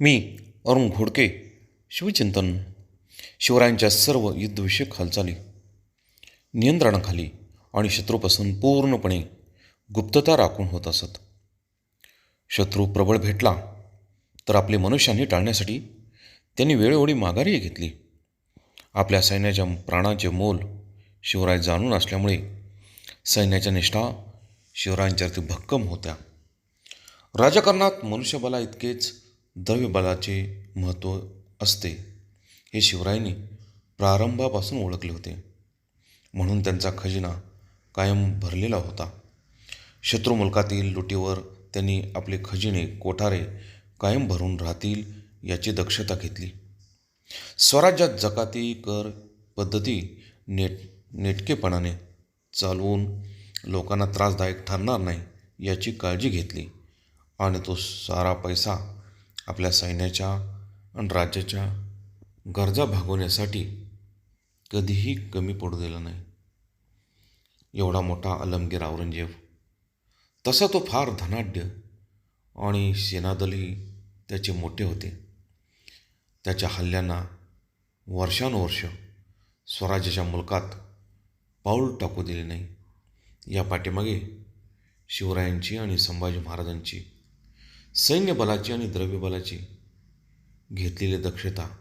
मी अरुण घोडके शिवचिंतन शिवरायांच्या सर्व युद्धविषयक हालचाली नियंत्रणाखाली आणि शत्रूपासून पूर्णपणे गुप्तता राखून होत असत. शत्रू प्रबळ भेटला तर आपले मनुष्याने टाळण्यासाठी त्यांनी वेळोवेळी माघारीही घेतली. आपल्या सैन्याच्या प्राणाचे मोल शिवराय जाणून असल्यामुळे सैन्याच्या निष्ठा शिवरायांच्यावरती भक्कम होत्या. राजकारणात मनुष्यबला इतकेच द्रव्यबलाचे महत्त्व असते. हे शिवरायांनी प्रारंभापासून ओळखले होते. म्हणून त्यांचा खजिना कायम भरलेला होता. शत्रू मुलकातील लुटीवर त्यांनी आपले खजिने कोठारे कायम भरून राहतील याची दक्षता घेतली. स्वराज्यात जकाती कर पद्धती नेट नेटकेपणाने चालवून लोकांना त्रासदायक ठरणार नाही याची काळजी घेतली आणि तो सारा पैसा आपल्या सैन्याच्या आणि राज्याच्या गरजा भागवण्यासाठी कधीही कमी पडू दिला नाही. एवढा मोठा अलमगीर औरंगजेब तसा तो फार धनाढ्य आणि सेनादलही त्याचे मोठे होते. त्याच्या हल्ल्यांना वर्षानुवर्ष स्वराज्याच्या मुलकात पाऊल टाकू दिले नाही. या पाठीमागे शिवरायांची आणि संभाजी महाराजांची सैन्यबलाची आणि द्रव्यबलाची घेतलेली दक्षता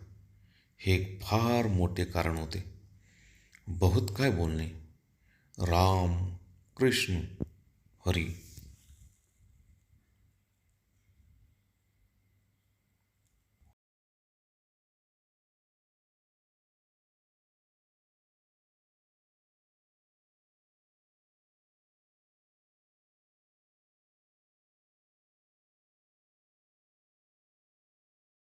हे एक फार मोठे कारण होते. बहुत काय बोलणे? राम कृष्ण हरी.